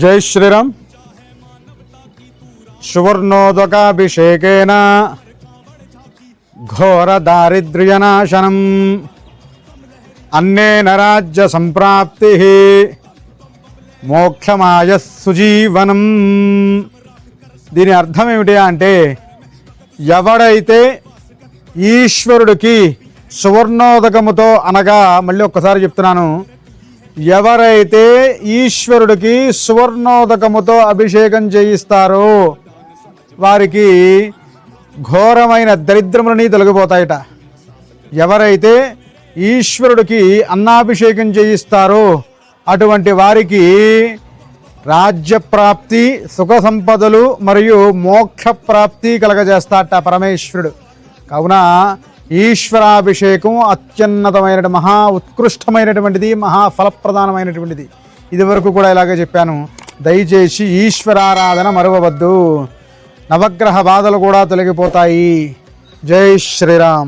జై శ్రీరామ్. సువర్ణోదకాభిషేకేన ఘోర దారిద్ర్యనాశనం అన్నేన రాజ్య సంప్రాప్తి మోక్షమాయ సుజీవనం. దీని అర్థం ఏమిటి అంటే ఎవడైతే ఈశ్వరుడికి సువర్ణోదకముతో అనగా మళ్ళీ ఒక్కసారి చెప్తున్నాను ఎవరైతే ఈశ్వరుడికి సువర్ణోదకముతో అభిషేకం చేయిస్తారో వారికి ఘోరమైన దరిద్రములని తొలగిపోతాయట. ఎవరైతే ఈశ్వరుడికి అన్నాభిషేకం చేయిస్తారో అటువంటి వారికి రాజ్యప్రాప్తి సుఖ సంపదలు మరియు మోక్ష ప్రాప్తి కలగజేస్తాట పరమేశ్వరుడు. కావున ఈశ్వరాభిషేకం అత్యున్నతమైన మహా ఉత్కృష్టమైనటువంటిది మహా ఫలప్రదానమైనటువంటిది. ఇదివరకు కూడా ఇలాగే చెప్పాను. దయచేసి ఈశ్వరారాధన మరువవద్దు. నవగ్రహ బాధలు కూడా తొలగిపోతాయి. జై శ్రీరామ్.